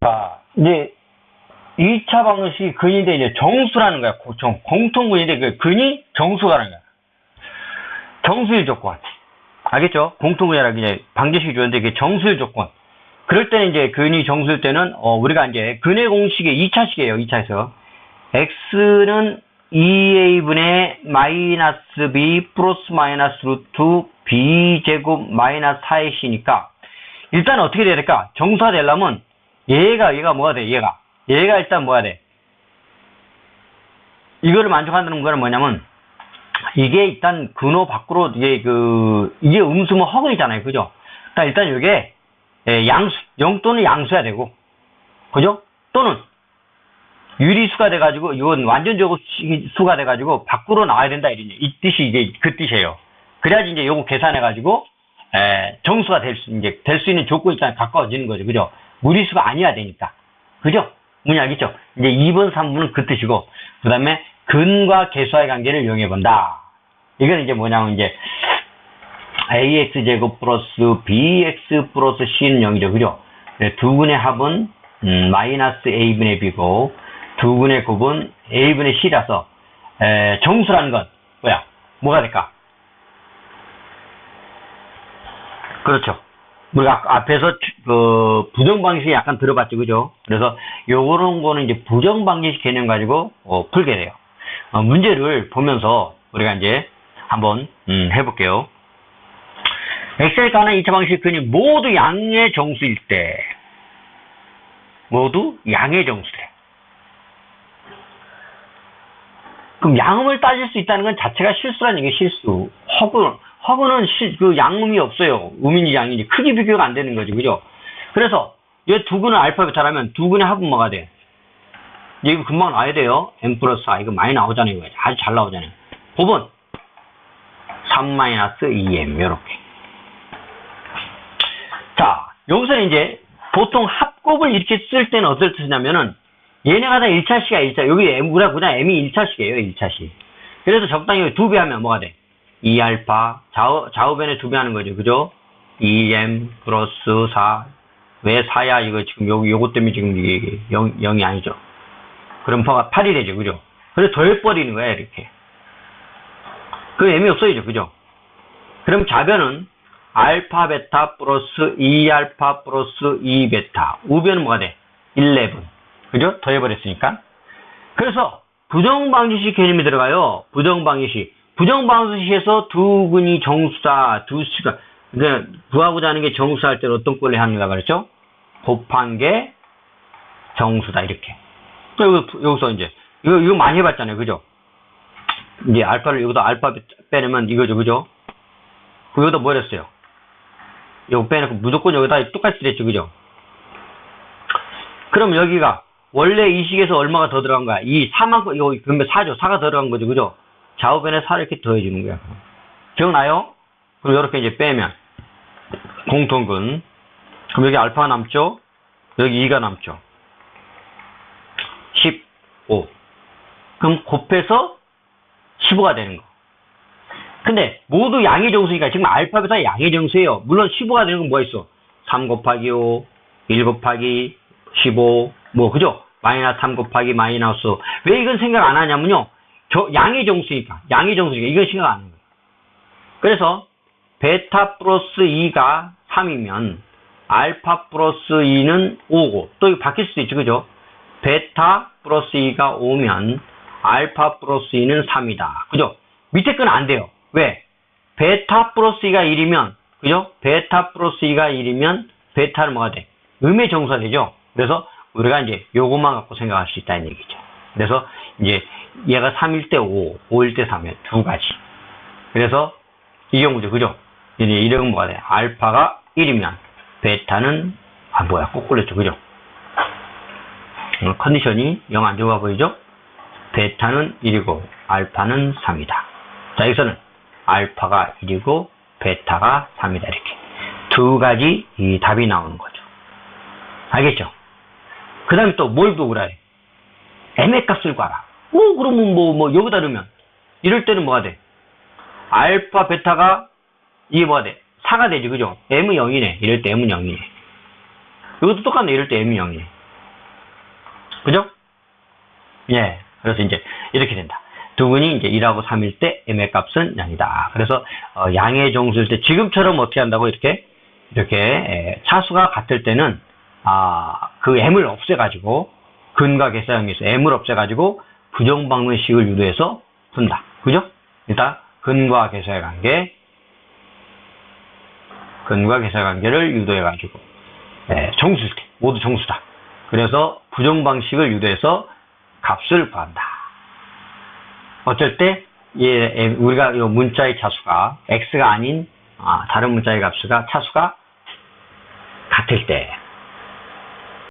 자, 이제 2차 방정식이 근인데 이제 정수라는 거야. 고- 정- 공통 근인데 그 근이 정수라는 거야. 정수일 조건. 알겠죠? 공통 근이라는 이제 방정식이 주는데 이게 정수일 조건. 그럴 때는 이제 근이 정수일 때는 어, 우리가 이제 근의 공식의 2차식이에요. 2차에서 x는 2a분의 마이너스 b 플러스 마이너스 루트 b 제곱 마이너스 4ac니까 일단 어떻게 돼야 될까? 정수화 되려면 얘가 얘가 뭐가 돼? 얘가 얘가 일단 뭐가 돼? 이거를 만족한다는 거는 뭐냐면 이게 일단 근호 밖으로 이게 그 이게 음수면 허근이잖아요, 그죠? 그러니까 일단 이게 예, 양수 영 또는 양수야 되고, 그죠? 또는 유리수가 돼가지고 이건 완전적으로 수- 수가 돼가지고 밖으로 나와야 된다 이런 이 뜻이 이게 그 뜻이에요. 그래야지 이제 요거 계산해가지고 에, 정수가 될 수 이제 될 수 있는 조건이 일단 가까워지는 거죠, 그죠? 무리수가 아니어야 되니까, 그죠? 문이 알겠죠? 이제 2번, 3번은 그 뜻이고, 그 다음에 근과 개수와의 관계를 이용해 본다. 이건 이제 뭐냐면 이제 ax 제곱 플러스 bx 플러스 c는 0이죠, 그죠? 네, 두 분의 합은 음, 마이너스 a분의 b고 두 분의 곱은 a분의 c라서 에, 정수라는 건 뭐야? 뭐가 될까? 그렇죠. 우리가 앞에서 추- 그 부정 방식이 약간 들어봤죠, 그죠? 그래서 요런 거는 이제 부정 방식 개념 가지고 어, 풀게 돼요. 어, 문제를 보면서 우리가 이제 한번 음, 해볼게요. 엑셀 가는 2차 방식 근이 모두 양의 정수일 때 모두 양의 정수래. 그럼 양음을 따질 수 있다는 건 자체가 실수라는 게 실수. 허근은 실, 그 양음이 없어요. 음인지 양인지 크기 비교가 안 되는 거지, 그죠? 그래서 이두 근을 알파 베타라면 두 근의 합은 뭐가 돼? 이거 금방 나와야 돼요. m 플러스 아 이거 많이 나오잖아요. 이거. 아주 잘 나오잖아요. 9번 3 마이너스 2m 요렇게. 자 여기서는 이제 보통 합곱을 이렇게 쓸 때는 어떨 때 쓰냐면은 얘네가 다 1차식이야 1차 여기 M, 우리가 그냥 m이 1차식이에요 1차식 그래서 적당히 두 배 하면 뭐가 돼? 2알파 좌우, 좌우변에 두 배 하는 거죠 그죠? 2m 플러스 4 왜 4야 이거 지금 여기 요거 때문에 지금 이게 0, 0이 아니죠? 그럼 파가 8이 되죠 그죠? 그래서 더해버리는 거야 이렇게. 그 의미 없어야죠 그죠? 그럼 좌변은 알파 베타 플러스 2알파 플러스 2베타. 우변은 뭐가 돼? 11 그죠? 더해버렸으니까. 그래서 부정방지식 개념이 들어가요. 부정방지식. 부정방지식에서 두 근이 정수다. 두 수가 그러니까 구하고자 하는 게 정수할 때는 어떤 꼴을 합니까 그렇죠? 곱한 게 정수다 이렇게 여기, 여기서 이제 이거 이거 많이 해봤잖아요 그죠? 이제 알파를 여기다 알파 빼내면 이거죠 그죠? 그 여기다 뭐 했어요? 이거 빼놓고 무조건 여기다 똑같이 됐죠, 그죠? 그럼 여기가 원래 이 식에서 얼마가 더 들어간 거야? 이 4만큼, 이거 그러면 4죠. 4가 들어간 거죠, 그죠? 좌우변에 4를 이렇게 더해주는 거야. 기억나요? 그럼 이렇게 이제 빼면 공통근. 그럼 여기 알파가 남죠? 여기 2가 남죠? 15. 그럼 곱해서 15가 되는 거. 근데 모두 양의 정수니까 지금 알파벳이 양의 정수예요. 물론 15가 되는 건 뭐가 있어? 3 곱하기 5, 1 곱하기 15, 뭐 그죠? 마이너스 3 곱하기 마이너스. 왜 이건 생각 안 하냐면요. 저 양의 정수니까, 양의 정수니까 이건 생각 안 하는 거예요. 그래서 베타 플러스 2가 3이면 알파 플러스 2는 5고 또 이거 바뀔 수도 있죠, 그죠? 베타 플러스 2가 5면 알파 플러스 2는 3이다. 그죠? 밑에 건 안 돼요. 왜? 베타 플러스 2가 1이면, 그죠? 베타 플러스 2가 1이면, 베타는 뭐가 돼? 음의 정수가 되죠? 그래서 우리가 이제 요것만 갖고 생각할 수 있다는 얘기죠. 그래서 이제 얘가 3일 때 5, 5일 때 3이야. 두 가지. 그래서 이 경우죠. 그죠? 이제 이런 뭐가 돼? 알파가 1이면, 베타는, 아, 뭐야. 꼭 걸렸죠. 그죠? 어, 컨디션이 영 안 좋아 보이죠? 베타는 1이고, 알파는 3이다. 자, 여기서는 알파가 1이고 베타가 3이다 이렇게 두 가지 이 답이 나오는 거죠. 알겠죠? 그 다음에 또 뭘 보고라 해? m의 값을 구하라. 오 그러면 뭐, 뭐 여기다 넣으면 이럴 때는 뭐가 돼? 알파 베타가 이게 뭐가 돼? 4가 되지 그죠? m은 0이네. 이럴 때 m은 0이네. 이것도 똑같네. 이럴 때 m은 0이네. 그죠? 예. 그래서 이제 이렇게 된다. 두근이 이제 1하고 3일 때 m의 값은 0이다. 그래서 어, 양의 정수일 때 지금처럼 어떻게 한다고 이렇게 이렇게 에, 차수가 같을 때는 아, 그 m을 없애가지고 근과 계사형에서 m을 없애가지고 부정방정식을 유도해서 푼다. 그죠? 일단 근과 계사의 관계 근과 계사 관계를 유도해 가지고 예, 정수일 때 모두 정수다. 그래서 부정 방식을 유도해서 값을 구한다. 어쩔 때 예, 우리가 이 문자의 차수가 x가 아닌 아, 다른 문자의 값수가 차수가 같을 때